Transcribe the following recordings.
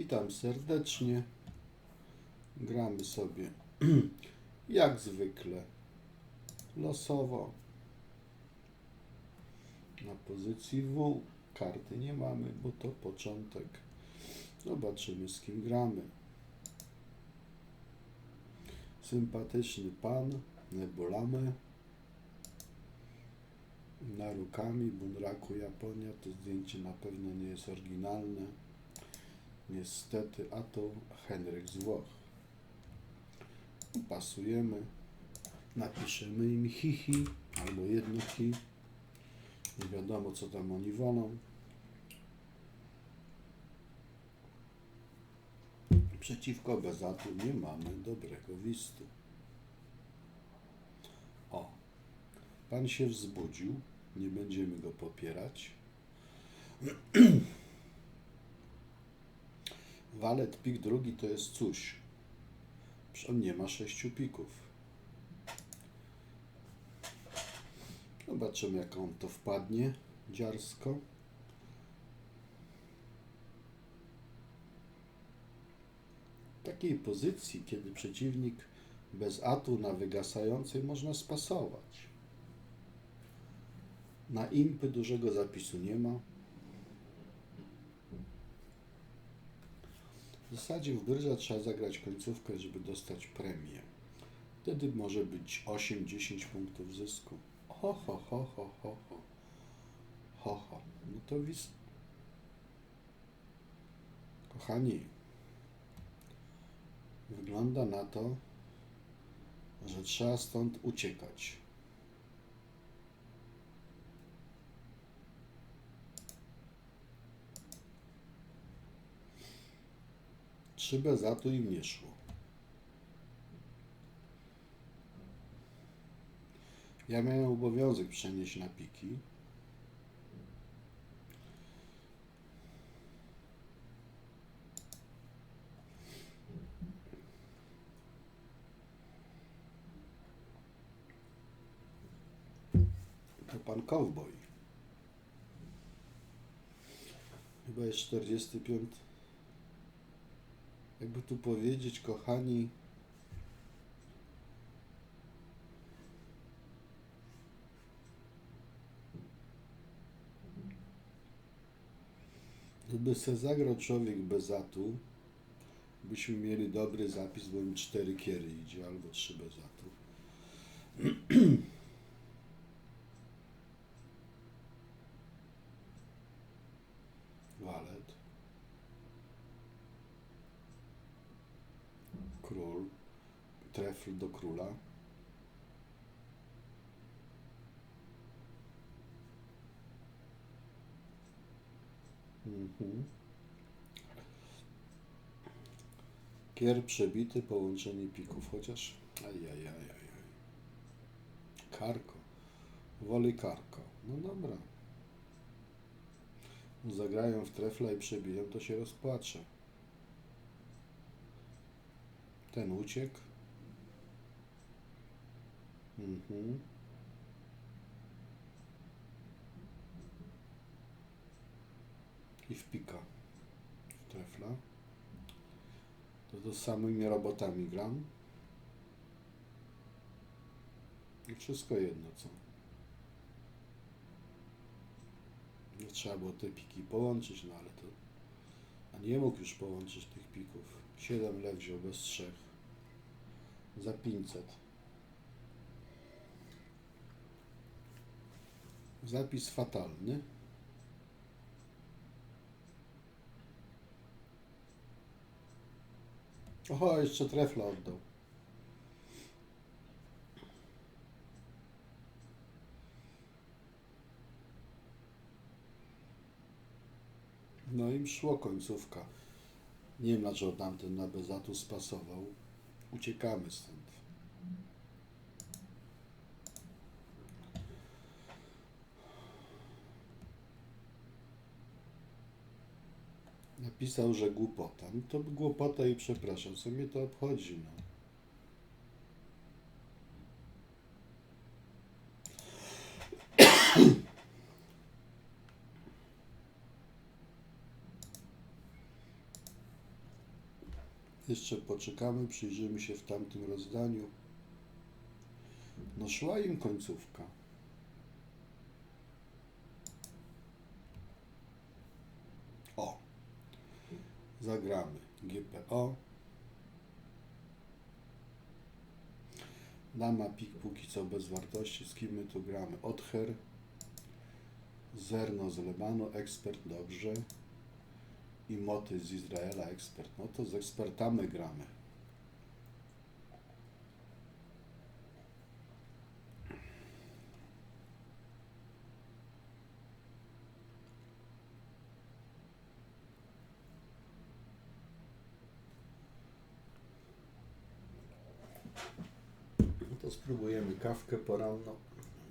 Witam serdecznie. Gramy sobie jak zwykle losowo. Na pozycji W karty nie mamy, bo to początek. Zobaczymy z kim gramy. Sympatyczny pan Nebulame. Narukami Bunraku Japonia. To zdjęcie na pewno nie jest oryginalne. Niestety, a to Henryk z Włoch. Pasujemy. Napiszemy im hihi albo jedno hi. Nie wiadomo, co tam oni wolą. Przeciwko Bezatu nie mamy dobrego wistu. O, pan się wzbudził. Nie będziemy go popierać. Walet pik drugi to jest coś. On nie ma sześciu pików. Zobaczymy, jak on to wpadnie dziarsko. W takiej pozycji, kiedy przeciwnik bez atu na wygasającej można spasować. Na impy dużego zapisu nie ma. W zasadzie w brydża trzeba zagrać końcówkę, żeby dostać premię. Wtedy może być 8-10 punktów zysku. Ho, ho, ho, ho, ho, ho. Ho, ho. No to wis... Kochani, wygląda na to, że trzeba stąd uciekać. Trzy bez atu im nie szło. Ja miałem obowiązek przenieść na piki. To pan cowboy. Chyba jest 45. Jakby tu powiedzieć, kochani, gdyby se zagrał człowiek bez atu, byśmy mieli dobry zapis, bo im cztery kiery idzie, albo trzy bez atu. Walet. Król. Trefl do króla. Mhm. Kier przebity, połączenie pików, chociaż ajajajajaj. Karko. Woli karko. No dobra. Zagrają w trefla i przebiją, to się rozpłaczę. Ten uciekł. Mhm. I wpika w trefla. To to samymi robotami gram. I wszystko jedno co. Nie trzeba było te piki połączyć, no ale to... A nie mógł już połączyć tych pików. 7 lew wziął bez trzech. Za 500. Zapis fatalny. Oho, jeszcze trefla oddał. No im szło końcówka. Nie wiem, dlaczego tamten na bezatu spasował. Uciekamy stąd. Napisał, że głupota. No to głupota i przepraszam, co mnie to obchodzi, no. Jeszcze poczekamy, przyjrzymy się w tamtym rozdaniu. No szła im końcówka. O. Zagramy GPO. Dama pik póki co bez wartości. Z kim my tu gramy? Other. Zerno z Lebanu, ekspert dobrze. I Moty z Izraela, ekspert. No to z ekspertami gramy. To spróbujemy kawkę poranną.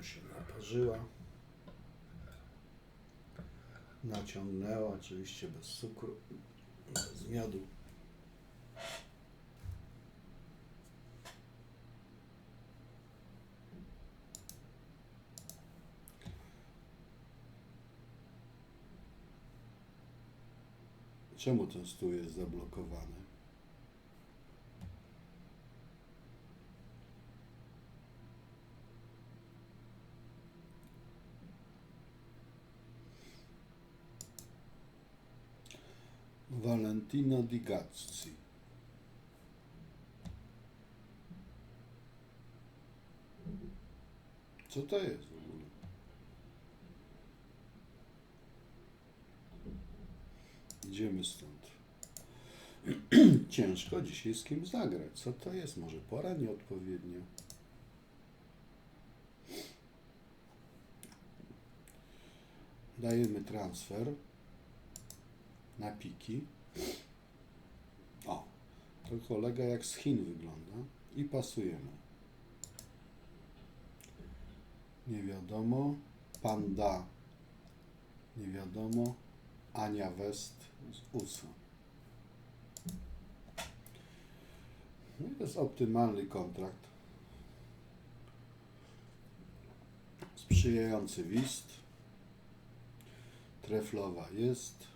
Się naparzyła. Naciągnęła, oczywiście bez cukru, bez miodu. Czemu ten stół jest zablokowany? Valentino Di Gazzi. Co to jest w ogóle? Idziemy stąd. Ciężko dzisiaj z kim zagrać. Co to jest? Może pora nieodpowiednia? Dajemy transfer na piki. O, to kolega jak z Chin wygląda i pasujemy. Nie wiadomo. Panda. Nie wiadomo. Ania West z USA. No to jest optymalny kontrakt. Sprzyjający wist. Treflowa jest.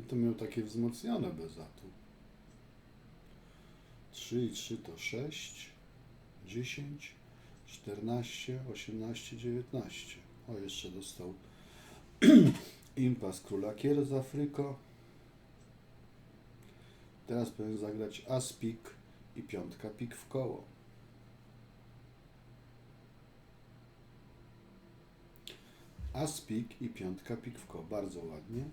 To miał takie wzmocnione bez atu. 3 i 3 to 6, 10, 14, 18, 19. O, jeszcze dostał impas króla kier z Afryko. Teraz powinien zagrać as pik i piątka pik w koło. As pik i piątka pik w koło. Bardzo ładnie.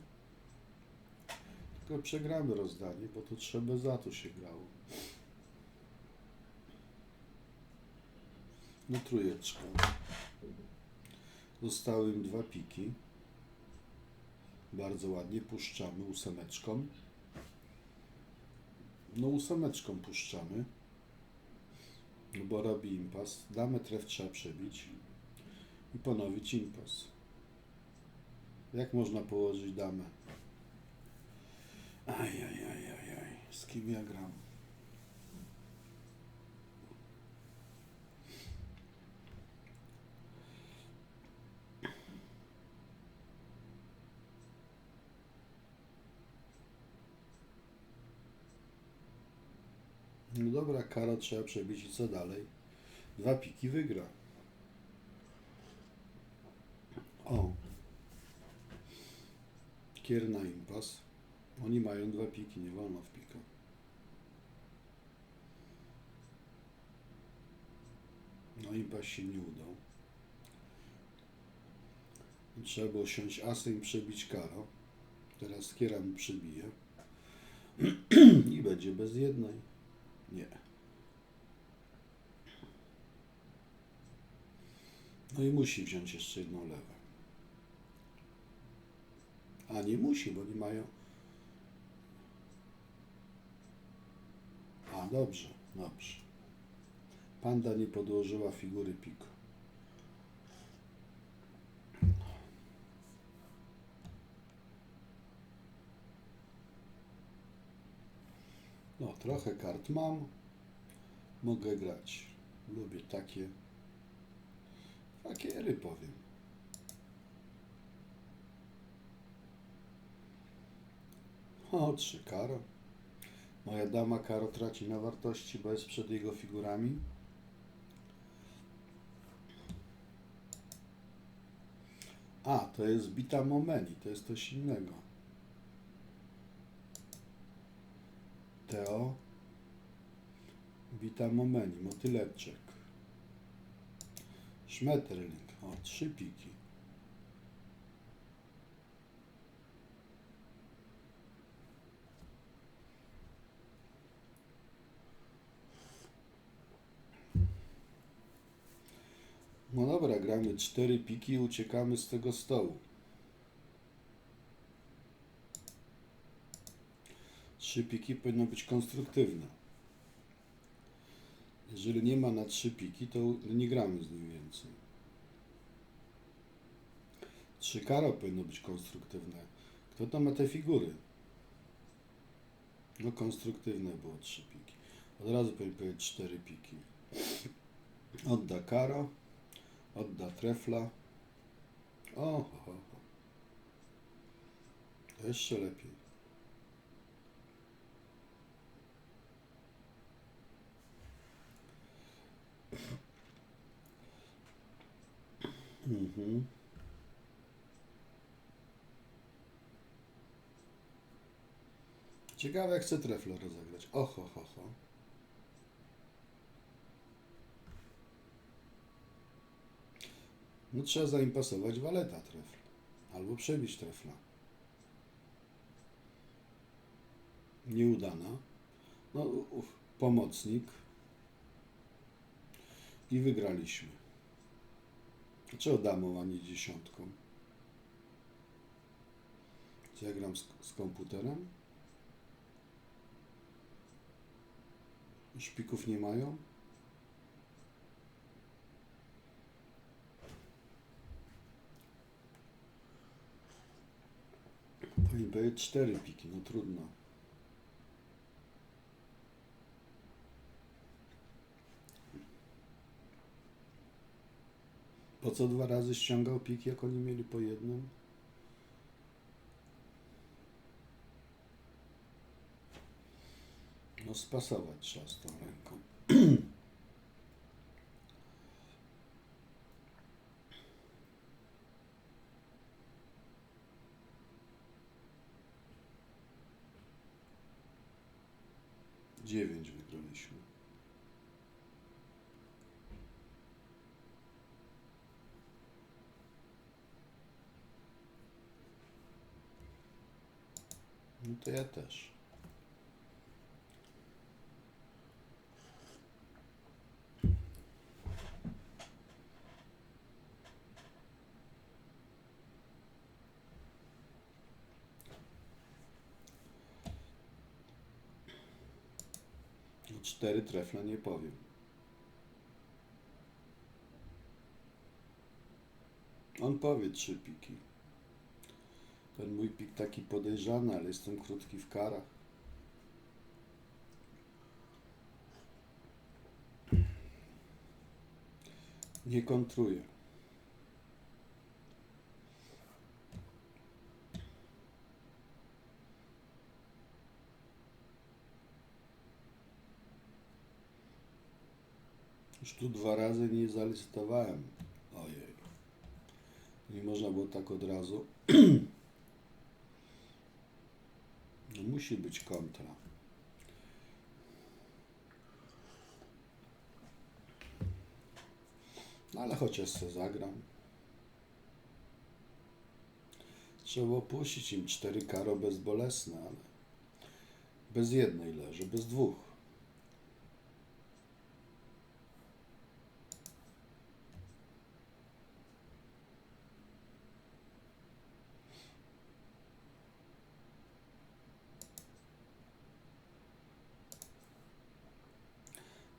Tylko przegramy rozdanie, bo tu trzeba za to się grało. No trójeczka. Zostały im dwa piki. Bardzo ładnie puszczamy ósemeczką. No ósemeczką puszczamy. No bo robi impas. Damę tref trzeba przebić i ponowić impas. Jak można położyć damę? Aj, aj, aj, aj, aj. Z kim ja gram? No dobra, karo trzeba przebić i co dalej? Dwa piki wygra. O. Kier na impas. Oni mają dwa piki, nie wolno w. No impas się nie udał. Trzeba było siąść asem i przebić karo. Teraz kiera mi przebije. I będzie bez jednej. Nie. No i musi wziąć jeszcze jedną lewę. A nie musi, bo nie mają. A dobrze, dobrze. Panda nie podłożyła figury piko. No, trochę kart mam. Mogę grać. Lubię takie. Fakiery powiem. O, trzy karo. Moja dama karo traci na wartości, bo jest przed jego figurami. A, to jest bita momeni, to jest coś innego. Teo. Bita momeni, motyleczek. Schmetterling. O, trzy piki. No dobra, gramy cztery piki i uciekamy z tego stołu. Trzy piki powinno być konstruktywne. Jeżeli nie ma na trzy piki, to nie gramy z nim więcej. Trzy karo powinno być konstruktywne. Kto tam ma te figury? No konstruktywne było trzy piki. Od razu powinien powiedzieć cztery piki. Odda karo. Odda trefla. O, ho, Jeszcze lepiej. Mhm. Ciekawe, jak chce trefla rozegrać. O, ho, ho, No trzeba zaimpasować waleta trefla. Albo przebić trefla. Nieudana. No, uf, pomocnik. I wygraliśmy. Dlaczego damą, a nie dziesiątką? Co ja gram z, z komputerem? Szpików nie mają? Powiedzieć cztery piki, no trudno. Po co dwa razy ściągał piki, jak oni mieli po jednym? No spasować trzeba z tą ręką. Dziewięć wygraliśmy. No to ja też. Cztery trefle nie powiem. On powie trzy piki. Ten mój pik taki podejrzany, ale jestem krótki w karach. Nie kontruję. Już tu dwa razy nie zalicytowałem. Ojej. Nie można było tak od razu. No musi być kontra. No ale chociaż se zagram. Trzeba opuścić im cztery karo bezbolesne, ale bez jednej leży, bez dwóch.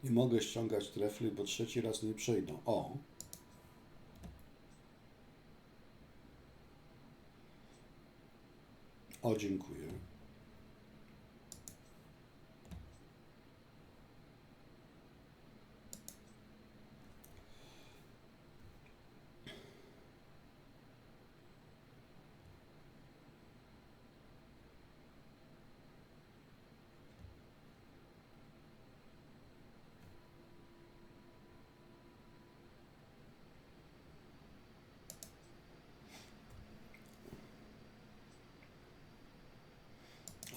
Nie mogę ściągać trefli, bo trzeci raz nie przejdą. O! O, dziękuję.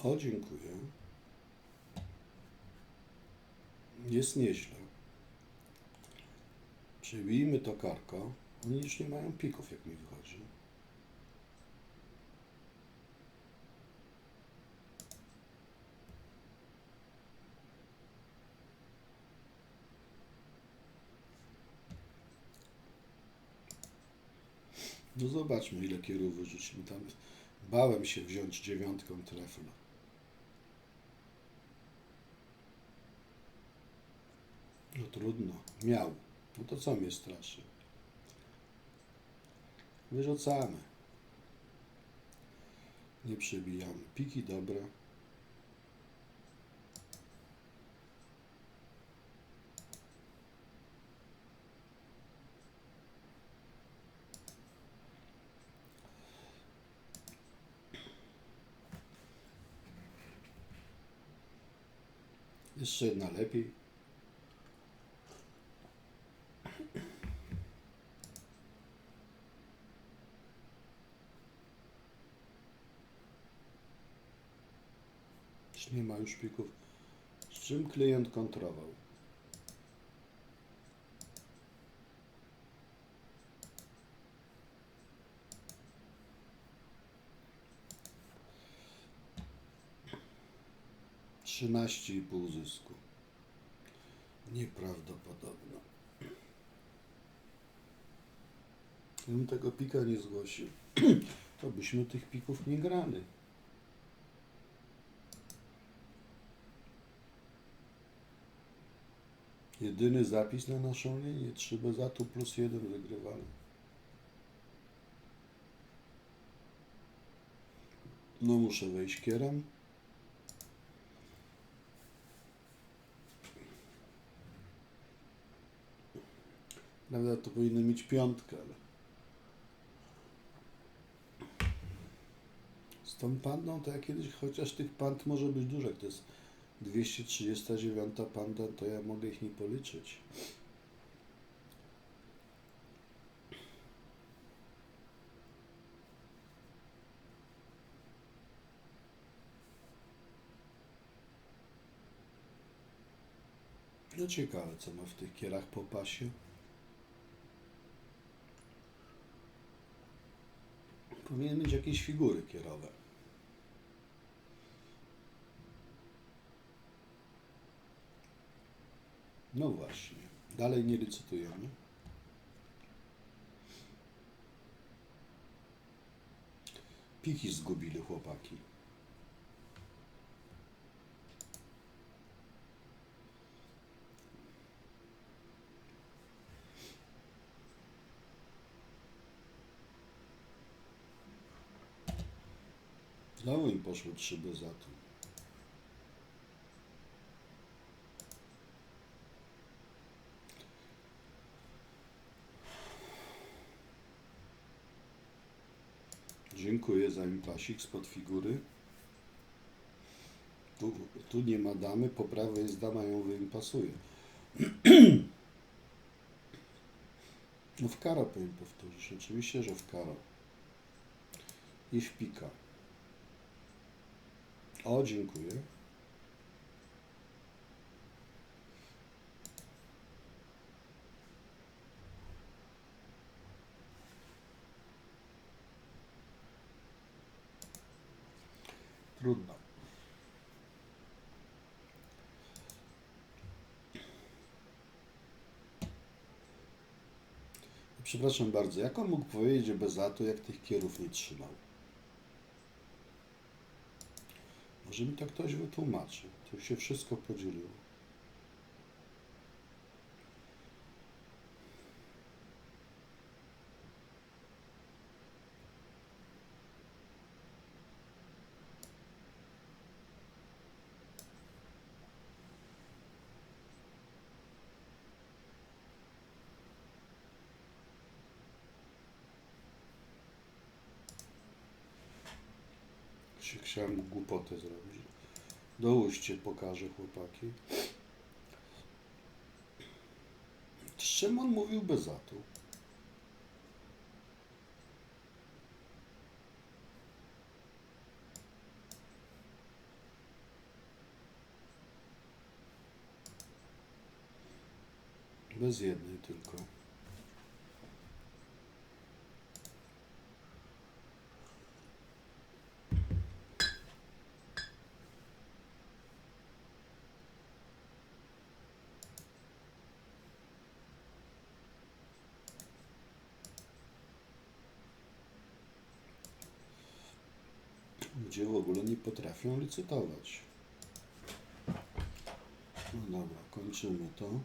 O, dziękuję. Jest nieźle. Przybijmy to karko. Oni już nie mają pików, jak mi wychodzi. No zobaczmy, ile kierów wyrzucimy tam. Bałem się wziąć dziewiątką trefla. No trudno. Miał. No to co mnie straszy? Wyrzucamy. Nie przebijamy. Piki dobre. Jeszcze jedna lepiej. Nie ma już? Z czym klient kontrował? Trzynaście i pół zysku. Nieprawdopodobne. Gdybym tego pika nie zgłosił, to byśmy tych pików nie grali. Jedyny zapis na naszą linię. 3 bez atu plus 1 wygrywamy. No muszę wejść kierem. Prawda, to powinno mieć piątkę, ale... Z tą pandą to ja kiedyś, chociaż tych pand może być dużo, to jest 239 panda, to ja mogę ich nie policzyć. No ciekawe, co ma w tych kierach po pasie. Powinien mieć jakieś figury kierowe. No właśnie. Dalej nie licytujemy. Piki zgubili chłopaki. Znowu im poszło trzy bez atu. Dziękuję za impasik spod figury. Tu, tu nie ma damy, po prawej jest dama, ją wyimpasuje. No w karo powinien powtórzyć. Oczywiście, że w karo. I w pika. O, dziękuję. Trudno. Przepraszam bardzo, jak on mógł powiedzieć, że bez atu, jak tych kierów nie trzymał? Może mi to ktoś wytłumaczy. To się wszystko podzieliło. chciałem głupotę zrobić. Dołóżcie, pokażę chłopaki. Z czym on mówił bez atu? Bez jednej tylko. Gdzie w ogóle nie potrafią licytować. No dobra, kończymy to.